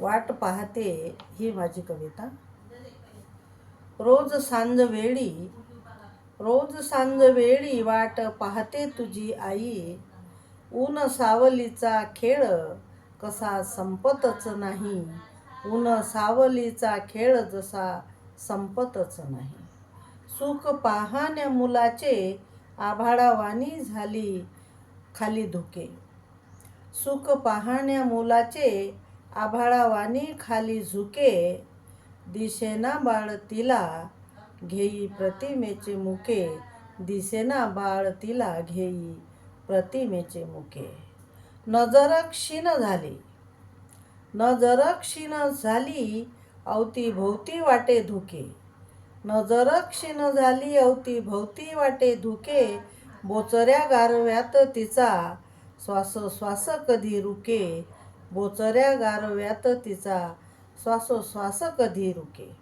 वाट पाहते ही माझी कविता. रोज सांज वेळी रोज सांज वेळी वाट पाहते तुझी आई. ऊन सावलीचा खेळ कसा संपतच नाही. ऊन सावलीचा खेळ जसा संपतच नाही. सुख पाहण्या मुलाचे आभाळावानी झाली खाली धुके. सुख पाहण्या मुलाचे आभाळावानी खाली झुके दिसेना बाळ तिला घेई प्रतिमेचे मुके दिसेना बाळ तिला घेई प्रतिमेचे मुके. नजर क्षीण झाली. नजर क्षीण झाली अवतीभोवती वाटे धुके. नजर क्षीण झाली अवतीभोवती वाटे धुके. बोचऱ्या गारव्यात तिचा श्वासोश्वास कधी रुके. बोचऱ्या गारव्यात तिचा श्वासोश्वास कधी रुके.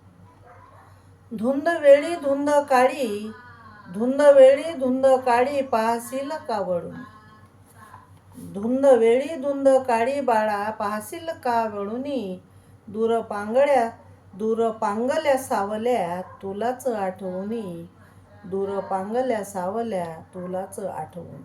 धुंद वेळी धुंद काळी धुंद वेळी धुंद काळी पाहसील का वळून धुंद वेळी धुंद काळी बाळा पाहसील का वळूनी दूर पांगळ्या दूर पांगल्या सावल्या तुलाच आठवणी दूर पांगल्या सावल्या तुलाच आठवणी